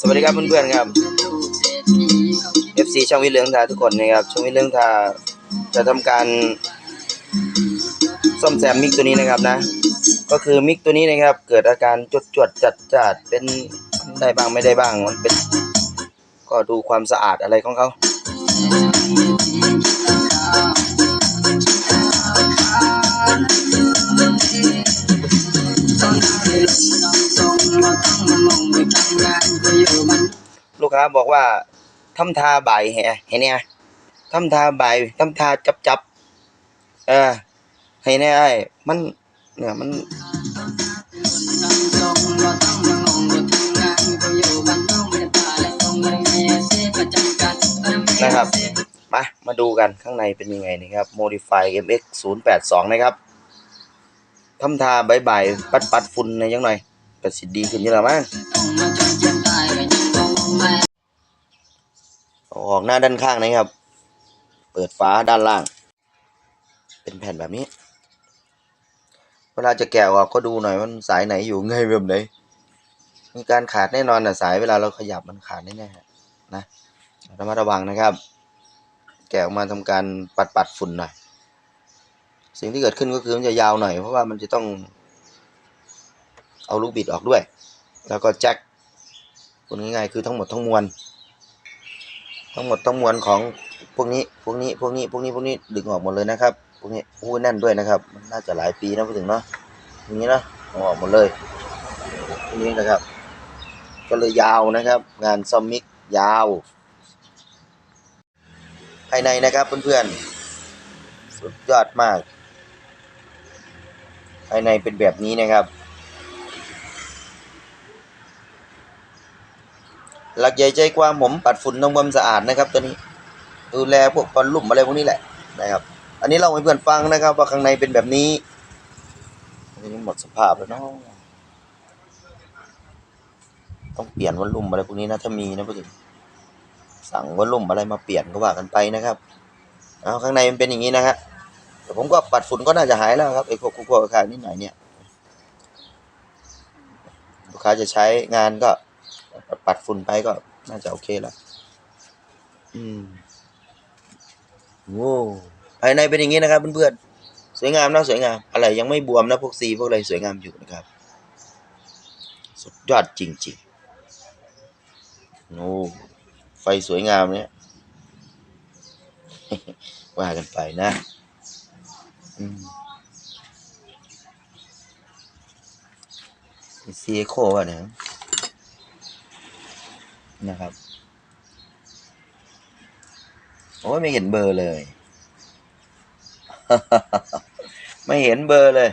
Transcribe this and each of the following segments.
สวัสดีครับเพื่อนๆครับ FC ช่องวิเลืองทาทุกคนนะครับช่องวิเลืองทาจะทำการซ่อมแซมมิกตัวนี้นะครับนะ ก็คือมิกตัวนี้นะครับ เกิดอาการจดจวดจัดจัดเป็นได้บ้างไม่ได้บ้างมันเป็น ก็ดูความสะอาดอะไรของเขา ค้าบอกว่าทำทาใบายแห่ให้เนี่ยทำทาใบ่าทำทาจับจับเออให้แน่ไอ้มันเนี่ยมันนะครับ มา มาดูกันข้างในเป็นยังไงนะครับ Modify MX 0 8 2นะครับทำทาบายบปัดปัดฝุ่นในยังหน่อยประสิทธิ์ดีขึ้นเยอะแล้วมั้ง ออกหน้าด้านข้างนะครับ เปิดฝาด้านล่าง เป็นแผ่นแบบนี้ เวลาจะแกะออกก็ดูหน่อยว่ามันสายไหนอยู่ไงแบบไหน มีการขาดแน่นอนนะสายเวลาเราขยับมันขาดแน่ๆนะระมัดระวังนะครับ แกะออกมาทำการปัดปัดฝุ่นหน่อย สิ่งที่เกิดขึ้นก็คือมันจะยาวหน่อยเพราะว่ามันจะต้อง เอาลูกบิดออกด้วย แล้วก็แจ็คพูดง่ายๆคือทั้งหมดทั้งมวล ทั้งหมดทั้งมวลของพวกนี้พวกนี้พวกนี้พวกนี้พวกนี้ดึงออกหมดเลยนะครับพวกนี้อู้แน่นด้วยนะครับมันน่าจะหลายปีนะพูดถึงเนาะพวกนี้เนาะเอาออกหมดเลยพวกนี้นะครับ ก็เลยยาวนะครับ งานซอมมิกยาว ภายในนะครับเพื่อนๆสุดยอดมาก ภายในเป็นแบบนี้นะครับ หลักใหญ่ใจความผมปัดฝุ่นทำความสะอาดนะครับตัวนี้ดูแลพวกบอลลุ่มอะไรพวกนี้แหละนะครับ อันนี้เราให้เพื่อนฟังนะครับว่าข้างในเป็นแบบนี้อันนี้หมดสภาพแล้วเนาะต้องเปลี่ยนวอลลุ่มอะไรพวกนี้นะถ้ามีนะพูดถึงสั่งวอลลุ่มอะไรมาเปลี่ยนก็ว่ากันไปนะครับเอาข้างในมันเป็นอย่างนี้นะฮะแต่ผมก็ปัดฝุ่นก็น่าจะหายแล้วครับไอ้พวกพวกอาคานิดหน่อยเนี่ยลูกค้าจะใช้งานก็ ปัดฝุ่นไปก็น่าจะโอเคแล้วอืมโว้ภายในเป็นอย่างนี้นะครับเพื่อนๆสวยงามนะสวยงาม อะไรยังไม่บวมนะพวกซีพวกอะไรสวยงามอยู่นะครับ สุดยอดจริงๆโอ้ไฟสวยงามเนี่ยว่ากันไปนะอืมซีโคว่ะเนี่ย นะครับ โอ้ยไม่เห็นเบอร์เลย ไม่เห็นเบอร์เลย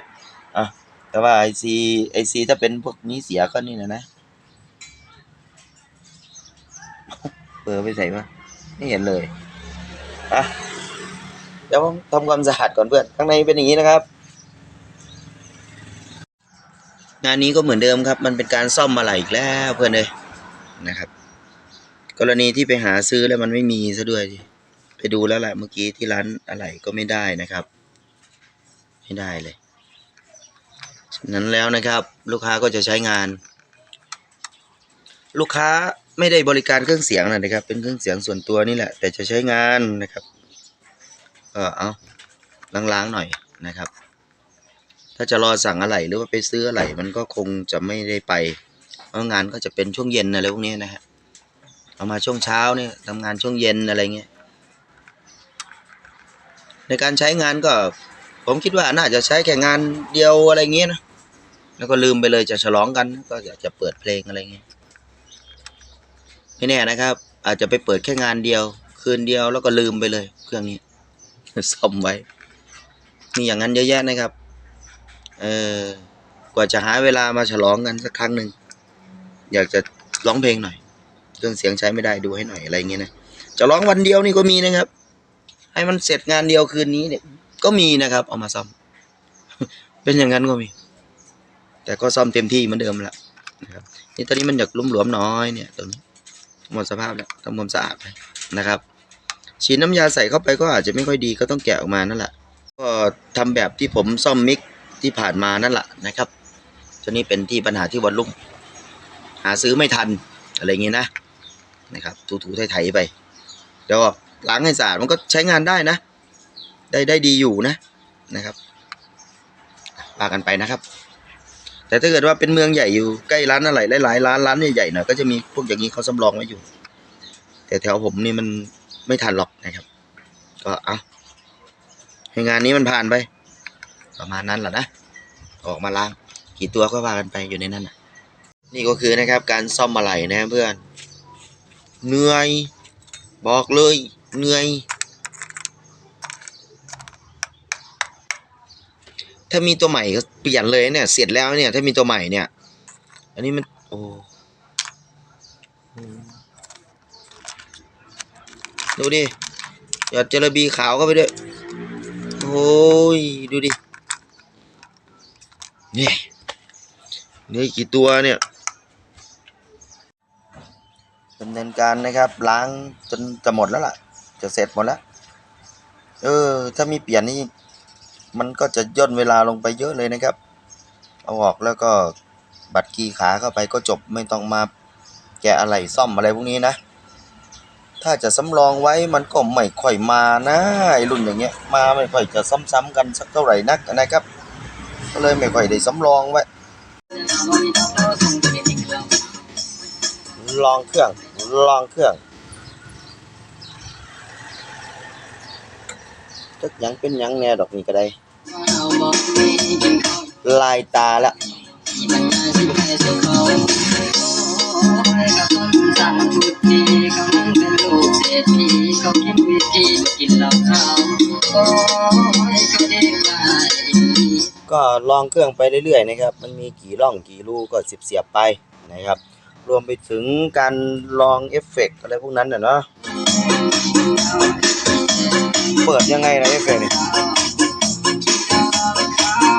อะแต่ว่าไอซีไอซีถ้าเป็นพวกนี้เสียก็นี่นะนะ เบอร์ไปใส่ปะไม่เห็นเลยอะเดี๋ยวผมทำความสะอาดก่อนเพื่อน ข้างในเป็นอย่างนี้นะครับงานนี้ก็เหมือนเดิมครับ มันเป็นการซ่อมอะไรอีกแล้วเพื่อนเลยนะครับ กรณีที่ไปหาซื้อแล้วมันไม่มีซะด้วยไปดูแล้วแหละเมื่อกี้ที่ร้านอะไรก็ไม่ได้นะครับ ไม่ได้เลยฉะนั้นแล้วนะครับ ลูกค้าก็จะใช้งาน ลูกค้าไม่ได้บริการเครื่องเสียงนะครับ เป็นเครื่องเสียงส่วนตัวนี่แหละ แต่จะใช้งานนะครับก็เอาล้างๆหน่อยนะครับ ถ้าจะรอสั่งอะไรหรือว่าไปซื้ออะไรมันก็คงจะไม่ได้ไปเพราะงานก็จะเป็นช่วงเย็นอะไรพวกนี้นะฮะ เอามาช่วงเช้าเนี่ยทำงานช่วงเย็นอะไรเงี้ยในการใช้งานก็ ผมคิดว่าน่าจะใช้แค่งานเดียวอะไรเงี้ยนะแล้วก็ลืมไปเลยจะฉลองกัน ก็อยากจะเปิดเพลงอะไรเงี้ยไม่แน่นะครับ อาจจะไปเปิดแค่งานเดียว คืนเดียวแล้วก็ลืมไปเลย เครื่องนี้ซ่อมไว้มีอย่างนั้นเยอะแยะนะครับ เออกว่าจะหาเวลามาฉลองกันสักครั้งหนึ่ง อยากจะร้องเพลงหน่อย เครื่องเสียงใช้ไม่ได้ดูให้หน่อยอะไรเงี้ยนะจะร้องวันเดียวนี่ก็มีนะครับ ให้มันเสร็จงานเดียวคืนนี้เนี่ย ก็มีนะครับ เอามาซ่อม เป็นอย่างนั้นก็มี แต่ก็ซ่อมเต็มที่เหมือนเดิมแหละนะครับนี่ตอนนี้มันอยากลุ่มหลวมน้อยเนี่ยตรงนี้หมดสภาพแล้วทำความสะอาดไปนะครับฉีดน้ำยาใส่เข้าไปก็อาจจะไม่ค่อยดีก็ต้องแกะออกมานั่นแหละ ก็ทำแบบที่ผมซ่อมมิกที่ผ่านมานั่นแหละนะครับตัวนี้เป็นที่ปัญหาที่วอลลุ่ม หาซื้อไม่ทันอะไรเงี้ยนะ นะครับถูๆไถๆไปแล้วก็ล้างให้สะอาดมันก็ใช้งานได้นะ ได้ได้ดีอยู่นะนะครับว่ากันไปนะครับ แต่ถ้าเกิดว่าเป็นเมืองใหญ่อยู่ใกล้ร้านอะไรหลายๆร้านร้านใหญ่ๆหน่อยก็จะมีพวกอย่างนี้เขาสำรองไว้อยู่ แต่แถวผมนี่มันไม่ทันหรอกนะครับ ก็เอาให้งานนี้มันผ่านไป ประมาณนั้นแหละนะออกมาล้าง กี่ตัวก็ว่ากันไปอยู่ในนั้นนะนี่ก็คือนะครับการซ่อมอะไหล่นะเพื่อน เหนื่อย บอกเลยเหนื่อย ถ้ามีตัวใหม่ก็เปลี่ยนเลยเนี่ย เสร็จแล้วเนี่ย ถ้ามีตัวใหม่เนี่ย อันนี้มัน โอ้ดูดิหยอดเจลบีขาวเข้าไปด้วย โอ้ย ดูดินี่เหลืออีกกี่ตัวเนี่ย ดำเนินการนะครับ ล้างจนจะหมดแล้วล่ะ จะเสร็จหมดแล้ว เออ ถ้ามีเปลี่ยนนี่มันก็จะย่นเวลาลงไปเยอะเลยนะครับ เอาออกแล้วก็บัตรกีขาเข้าไปก็จบไม่ต้องมาแกะอะไรซ่อมอะไรพวกนี้นะ ถ้าจะสำรองไว้มันก็ไม่ค่อยมานะไอ้รุ่นอย่างเงี้ยมาไม่ค่อยจะซ้ำๆกันสักเท่าไหร่นักนะครับ ก็เลยไม่ค่อยได้สำรองไว้ ลองเครื่อง ลองเครื่องจักยังเป็นยังแน่ดอกนี้ก็ได้ ลายตาละก็ลองเครื่องไปเรื่อยๆนะครับ มันมีกี่ร่องกี่รูก็สิบเสียบไปนะครับ รวมไปถึงการลองเอฟเฟกต์อะไรพวกนั้นน่ะเนาะเปิดยังไงนะเอฟเฟกต์นี่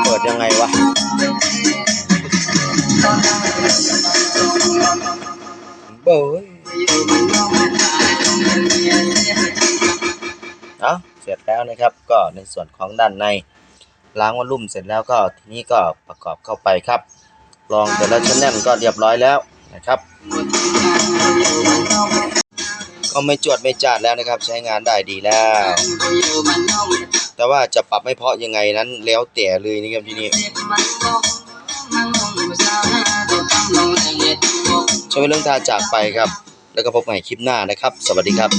เปิดยังไงวะเบ้ยเอาเสร็จแล้วนะครับก็ในส่วนของด้านในล้างวอลลุ่มเสร็จแล้วก็ทีนี้ก็ประกอบเข้าไปครับ ลองแต่ละชั้นแน่นก็เรียบร้อยแล้ว นะครับ ก็ไม่จวดไม่จาดแล้วนะครับ ใช้งานได้ดีแล้ว แต่ว่าจะปรับให้เพาะยังไงนั้นแล้วแต่เลยนะครับที่นี้ช่วยเรื่องทาจากไปครับ แล้วก็พบใหม่คลิปหน้านะครับ สวัสดีครับ